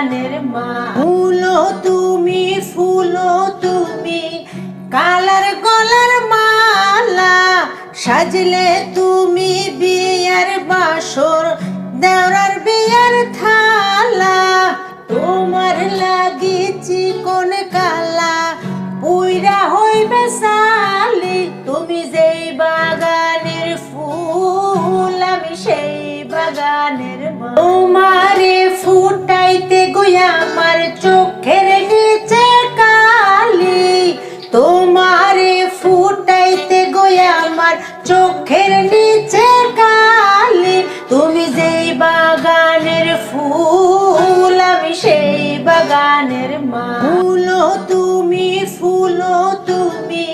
বাগানের মা ফুলো তুমি ফুলো তুমি, কালার গলার মালা সাজলে তুমি বিয়ার বাসর, দেওরার বিয়ার থালা তোমার লাগি চিকন কালা, পুইরা হইবে সালি, তুমি যেই বাগানের ফুল, আমি সেই বাগানের। তোমারে ফুটাইতে গইয়া আমার চোখের নিচে কালি। তোমারে ফুটাইতে গইয়া আমার চোখের নিচে কালি। তুমি যেই বাগানের ফুল, আমি সেই বাগানের মা। ফুলো তুমি ফুলো তুমি,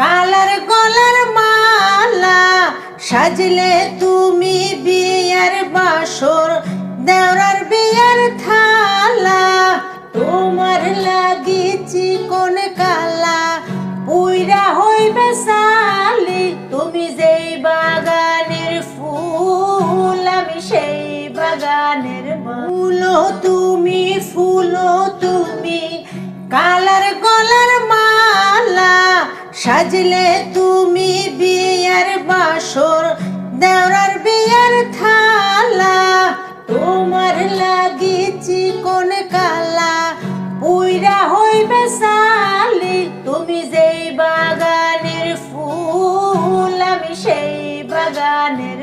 কালার গলার মালা। সাজলে তুমি বিয়ার বাসর দেওরার গানের ফুলো তুমি ফুলো তুমি, কালার কলার মালা সাজলে তুমি বিয়ার বাসর, দেওরার বিয়ার থালা। তোমার লাগি চিকন কালা, পুইরা হইবে সালি। তুমি যেই বাগানের ফুল, আমি সেই বাগানের